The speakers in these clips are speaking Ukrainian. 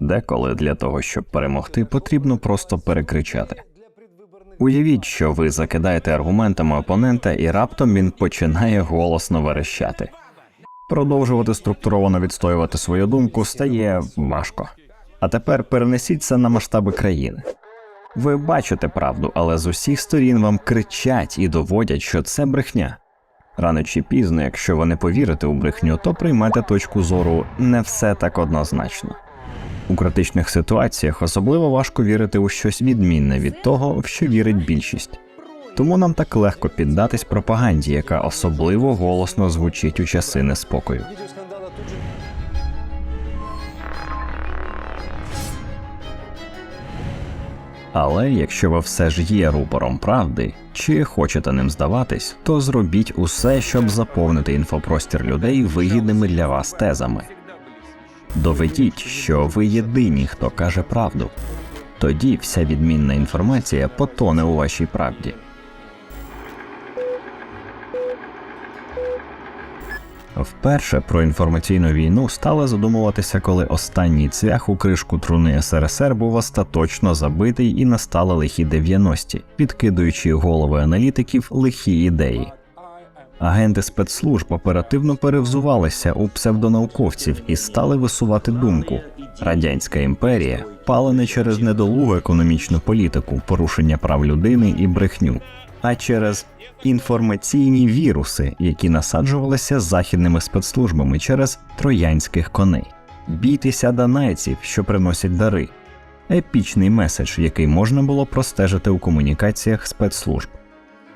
Деколи для того, щоб перемогти, потрібно просто перекричати. Уявіть, що ви закидаєте аргументами опонента, і раптом він починає голосно верещати. Продовжувати структуровано відстоювати свою думку стає важко. А тепер перенесіть це на масштаби країни. Ви бачите правду, але з усіх сторін вам кричать і доводять, що це брехня. Рано чи пізно, якщо ви не повірите у брехню, то приймете точку зору не все так однозначно. У критичних ситуаціях особливо важко вірити у щось відмінне від того, в що вірить більшість. Тому нам так легко піддатись пропаганді, яка особливо голосно звучить у часи неспокою. Але якщо ви все ж є рупором правди, чи хочете ним здаватись, то зробіть усе, щоб заповнити інфопростір людей вигідними для вас тезами. Доведіть, що ви єдині, хто каже правду. Тоді вся відмінна інформація потоне у вашій правді. Вперше про інформаційну війну стали задумуватися, коли останній цвях у кришку труни СРСР був остаточно забитий і настали лихі 90-ті, підкидуючи голови аналітиків лихі ідеї. Агенти спецслужб оперативно перевзувалися у псевдонауковців і стали висувати думку. Радянська імперія пала не через недолугу економічну політику, порушення прав людини і брехню, а через інформаційні віруси, які насаджувалися західними спецслужбами через троянських коней. Бійтеся данайців, що приносять дари. Епічний меседж, який можна було простежити у комунікаціях спецслужб.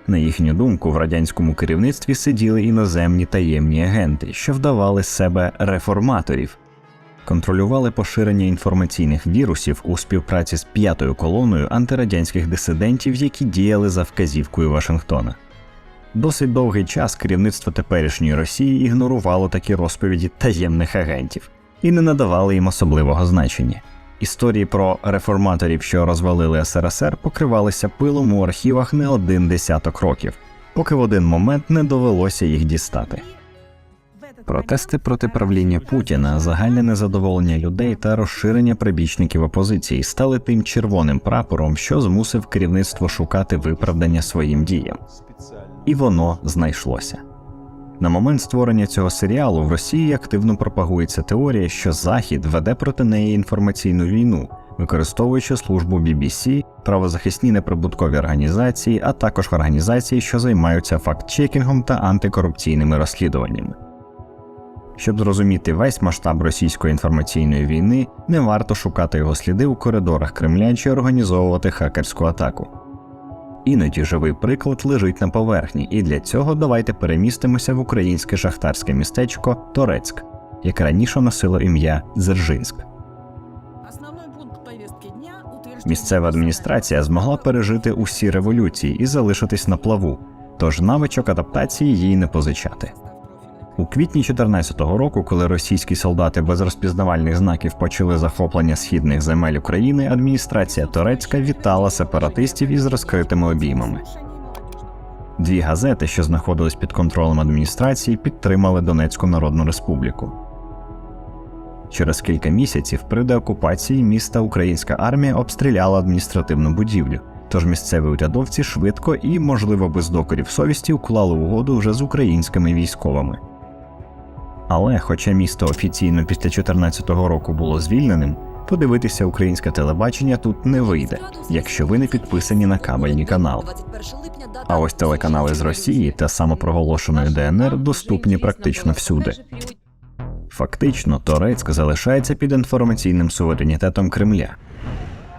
На їхню думку, в радянському керівництві сиділи іноземні таємні агенти, що вдавали себе реформаторів, контролювали поширення інформаційних вірусів у співпраці з п'ятою колоною антирадянських дисидентів, які діяли за вказівкою Вашингтона. Досить довгий час керівництво теперішньої Росії ігнорувало такі розповіді таємних агентів і не надавали їм особливого значення. Історії про реформаторів, що розвалили СРСР, покривалися пилом у архівах не один десяток років, поки в один момент не довелося їх дістати. Протести проти правління Путіна, загальне незадоволення людей та розширення прибічників опозиції стали тим червоним прапором, що змусив керівництво шукати виправдання своїм діям. І воно знайшлося. На момент створення цього серіалу в Росії активно пропагується теорія, що Захід веде проти неї інформаційну війну, використовуючи службу BBC, правозахисні неприбуткові організації, а також організації, що займаються факт-чекінгом та антикорупційними розслідуваннями. Щоб зрозуміти весь масштаб російської інформаційної війни, не варто шукати його сліди у коридорах Кремля чи організовувати хакерську атаку. Іноді живий приклад лежить на поверхні, і для цього давайте перемістимося в українське шахтарське містечко Торецьк, яке раніше носило ім'я Дзержинськ. Місцева адміністрація змогла пережити усі революції і залишитись на плаву, тож навичок адаптації їй не позичати. У квітні 2014 року, коли російські солдати без розпізнавальних знаків почали захоплення східних земель України, адміністрація Торецька вітала сепаратистів із розкритими обіймами. Дві газети, що знаходились під контролем адміністрації, підтримали Донецьку Народну Республіку. Через кілька місяців при деокупації міста українська армія обстріляла адміністративну будівлю. Тож місцеві урядовці швидко і, можливо, без докорів совісті уклали угоду вже з українськими військовими. Але, хоча місто офіційно після 2014 року було звільненим, подивитися українське телебачення тут не вийде, якщо ви не підписані на кабельні канали. А ось телеканали з Росії та самопроголошеної ДНР доступні практично всюди. Фактично, Торецьк залишається під інформаційним суверенітетом Кремля.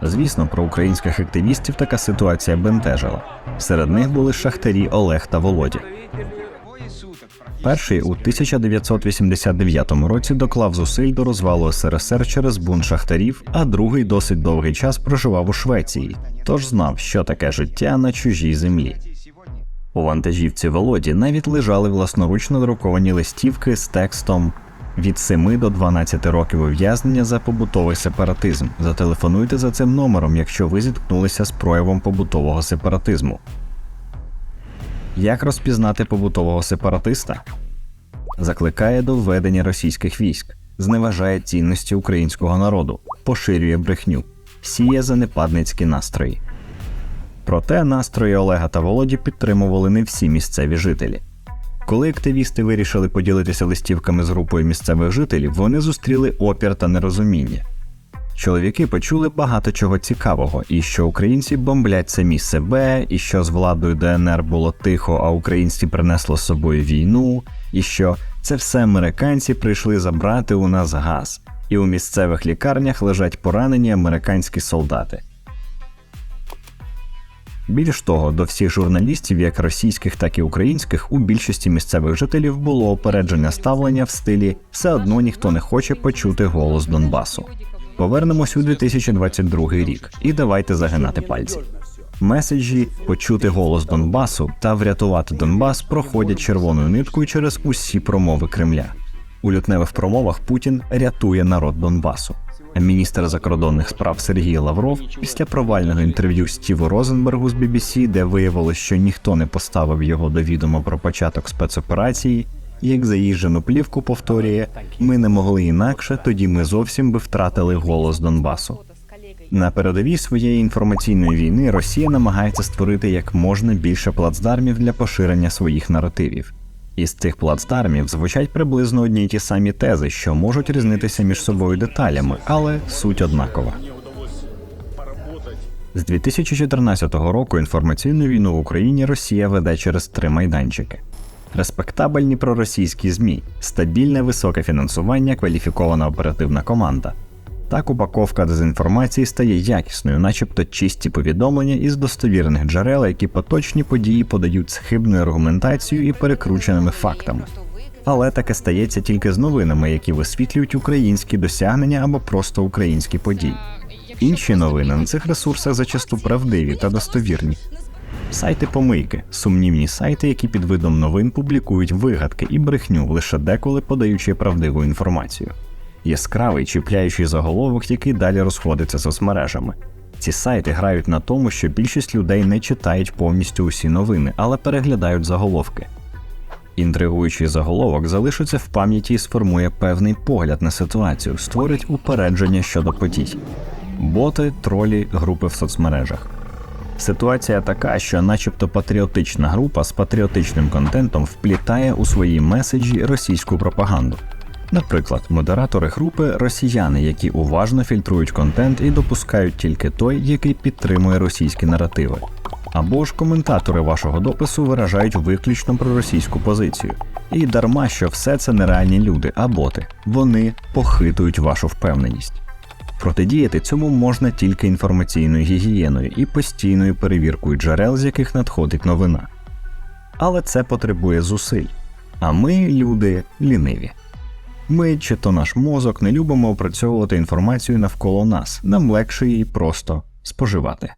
Звісно, про українських активістів така ситуація бентежила. Серед них були шахтарі Олег та Володя. Перший у 1989 році доклав зусиль до розвалу СРСР через бунт шахтарів, а другий досить довгий час проживав у Швеції, тож знав, що таке життя на чужій землі. У вантажівці Володі навіть лежали власноручно друковані листівки з текстом від 7 до 12 років ув'язнення за побутовий сепаратизм. Зателефонуйте за цим номером, якщо ви зіткнулися з проявом побутового сепаратизму. Як розпізнати побутового сепаратиста? Закликає до введення російських військ, зневажає цінності українського народу, поширює брехню, сіє занепадницькі настрої. Проте настрої Олега та Володі підтримували не всі місцеві жителі. Коли активісти вирішили поділитися листівками з групою місцевих жителів, вони зустріли опір та нерозуміння. Чоловіки почули багато чого цікавого, і що українці бомблять самі себе, і що з владою ДНР було тихо, а українці принесло з собою війну, і що це все американці прийшли забрати у нас газ, і у місцевих лікарнях лежать поранені американські солдати. Більш того, до всіх журналістів, як російських, так і українських, у більшості місцевих жителів було опереджене ставлення в стилі все одно ніхто не хоче почути голос Донбасу. Повернемось у 2022 рік і давайте загинати пальці. Меседжі почути голос Донбасу та врятувати Донбас проходять червоною ниткою через усі промови Кремля. У лютневих промовах Путін рятує народ Донбасу. А міністр закордонних справ Сергій Лавров після провального інтерв'ю Стіву Розенбергу з BBC, де виявилось, що ніхто не поставив його до відома про початок спецоперації, як заїжджену плівку повторює: ми не могли інакше, тоді ми зовсім би втратили голос Донбасу. На передовій своєї інформаційної війни Росія намагається створити як можна більше плацдармів для поширення своїх наративів. Із цих плацдармів звучать приблизно одні й ті самі тези, що можуть різнитися між собою деталями, але суть однакова. З 2014 року інформаційну війну в Україні Росія веде через три майданчики: респектабельні проросійські ЗМІ, стабільне високе фінансування, кваліфікована оперативна команда. Так упаковка дезінформації стає якісною, начебто чисті повідомлення із достовірних джерел, які поточні події подають з хибною аргументацією і перекрученими фактами. Але таке стається тільки з новинами, які висвітлюють українські досягнення або просто українські події. Інші новини на цих ресурсах зачасту правдиві та достовірні. Сайти помийки сумнівні сайти, які під видом новин публікують вигадки і брехню, лише деколи подаючи правдиву інформацію. Яскравий чіпляючий заголовок, який далі розходиться соцмережами. Ці сайти грають на тому, що більшість людей не читають повністю усі новини, але переглядають заголовки. Інтригуючий заголовок залишиться в пам'яті і сформує певний погляд на ситуацію, створить упередження щодо подій. Боти, тролі, групи в соцмережах. Ситуація така, що, начебто, патріотична група з патріотичним контентом вплітає у свої меседжі російську пропаганду. Наприклад, модератори групи росіяни, які уважно фільтрують контент і допускають тільки той, який підтримує російські наративи. Або ж коментатори вашого допису виражають виключно проросійську позицію. І дарма, що все це нереальні люди, а боти. Вони похитують вашу впевненість. Протидіяти цьому можна тільки інформаційною гігієною і постійною перевіркою джерел, з яких надходить новина. Але це потребує зусиль. А ми, люди, ліниві. Ми чи то наш мозок не любимо опрацьовувати інформацію навколо нас, нам легше її просто споживати.